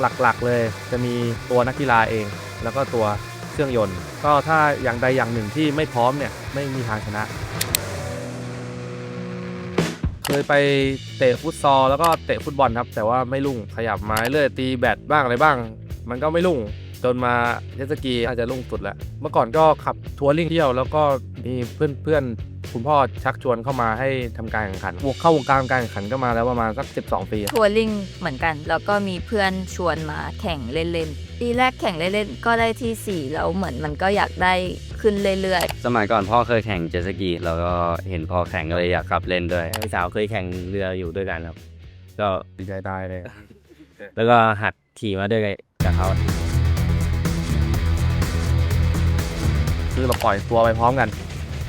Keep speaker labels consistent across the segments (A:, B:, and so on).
A: หลักๆ เลยจะมีตัวนักกีฬาเอง แล้วก็ตัวเครื่องยนต์ ก็ถ้าอย่างใดอย่างหนึ่งที่ไม่พร้อมเนี่ยไม่มีทางชนะ เคยไปเตะฟุตซอลแล้วก็เตะฟุตบอลครับ แต่ว่าไม่รุ่งขยับไมาเรื่อยตีแบดบ้างอะไรบ้าง มันก็ไม่รุ่งจนมาเจสกีอาจจะรุ่งสุดแล้ว เมื่อก่อนก็ขับทัวริ่งเที่ยวแล้วก็ มีเพื่อนเพื่อนๆคุณพ่อชักชวนเข้ามาให้ทำการแข่งขันวกเข้าวงการการแข่งขันก็มาแล้วประมาณสัก 12 ปี
B: ทัวริงเหมือนกัน แล้วก็มีเพื่อนชวนมาแข่งเล่นๆปีแรกแข่งเล่นๆก็ได้ที่ 4 แล้วเหมือนมันก็อยากได้ขึ้นเรื่อย
C: สมัยก่อนพ่อเคยแข่งเจ็ตสกีแล้วก็เห็นพ่อแข่งก็เลยอยากกลับเล่นด้วยพี่สาวเคยแข่งเรืออยู่ด้วยกันครับก็
A: ดีใจได้เลย
C: แล้วก็หัดขี่มาด้วยกับเขา
A: คือเราปล่อยตัวไปพร้อมกัน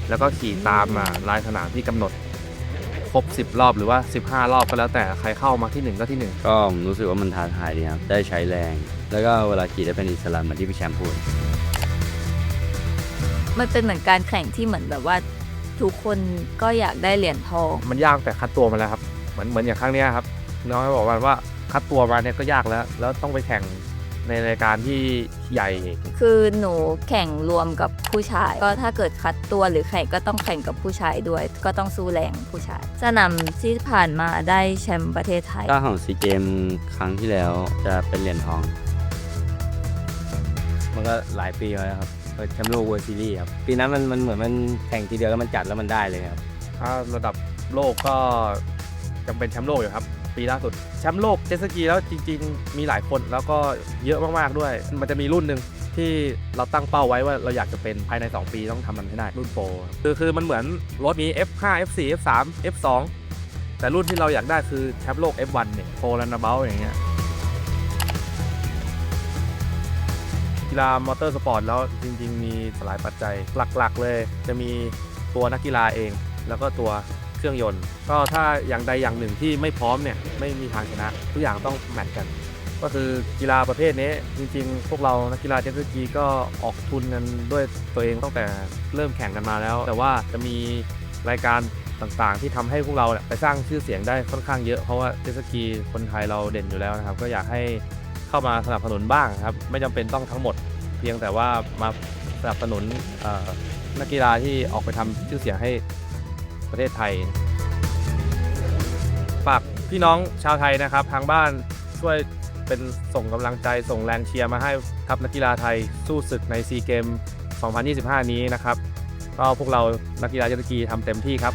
A: แล้วก็ขี่ตามมาลายสนามที่กำหนดครบ 10 รอบหรือว่า 15 รอบก็แล้วแต่ใครเข้ามาที่ 1 ก็ที่ 1
C: ก็รู้สึกว่ามันท้าทายดีครับ ได้ใช้แรง แล้วก็เวลาขี่ได้เป็นอิสระเหมือนที่พี่แชมป์พูด
B: ๆมันเป็นเหมือนการแข่งที่เหมือนแบบว่าทุกคนก็อยากได้เหรียญทอง
A: มันยากแต่คัดตัวมาแล้วครับ เหมือนเหมือนอย่างครั้งเนี้ยครับ น้องบอกว่าว่าคัดตัวมาเนี่ยก็ยากแล้ว แล้วต้องไปแข่ง ในรายการที่ใหญ่
B: คือหนูแข่งรวมกับผู้ชาย ก็ถ้าเกิดคัดตัวหรือแข่งก็ต้องแข่งกับผู้ชายด้วย ก็ต้องสู้แรงผู้ชาย สนามที่ผ่านมาได้แชมป์ประเทศไทย
C: ก็ของซีเกมครั้งที่แล้วจะเป็นเหรียญทอง มันก็หลายปีมาแล้วครับแชมป์โลกเวอร์ซีรีส์ครับ ปีนั้นมันมันเหมือนมันแข่งทีเดียวแล้วมันจัดแล้วมันได้เลยครับ
A: ถ้าระดับโลกก็ยังเป็นแชมป์โลกอยู่ครับ ปีล่าสุด แชมป์โลกเจ็ตสกีแล้วจริง ๆ มีหลายคนแล้วก็เยอะมากๆด้วย มันจะมีรุ่นหนึ่งที่เราตั้งเป้าไว้ว่าเราอยากจะเป็นภายใน 2 ปีต้องทำมันให้ได้รุ่นโปรคือคือมันเหมือนรถมี F5 F4 F3 F2 แต่รุ่นที่เราอยากได้คือแชมป์โลก F1 เนี่ยโปรแลนด์เบลอย่างเงี้ยกีฬามอเตอร์สปอร์ตแล้วจริง ๆ มีหลายปัจจัยหลัก ๆ เลย จะมีตัวนักกีฬาเอง แล้วก็ตัว รื่องยนต์ ก็ถ้าอย่างใดอย่างหนึ่งที่ไม่พร้อมเนี่ยไม่มีทางชนะ ทุกอย่างต้องแมทช์กัน ก็คือกีฬาประเภทนี้จริงๆ พวกเรานักกีฬาเจ็ตสกีก็ออกทุนกันด้วยตัวเองตั้งแต่เริ่มแข่งกันมาแล้ว แต่ว่าจะมีรายการต่างๆ ที่ทำให้พวกเราไปสร้างชื่อเสียงได้ค่อนข้างเยอะเพราะว่าเจ็ตสกีคนไทยเราเด่นอยู่แล้วนะครับ ก็อยากให้เข้ามาสนับสนุนบ้างครับ ไม่จำเป็นต้องทั้งหมด เพียงแต่ว่ามาสนับสนุนนักกีฬาที่ออกไปทำชื่อเสียงให้ ประเทศไทย ฝากพี่น้องชาวไทยนะครับ ทางบ้านช่วยเป็นส่งกำลังใจส่งแรงเชียร์มาให้ทัพนักกีฬาไทยสู้ศึกในซีเกม 2025 นี้นะครับ ก็พวกเรานักกีฬาเจ็ตสกีทำเต็มที่ครับ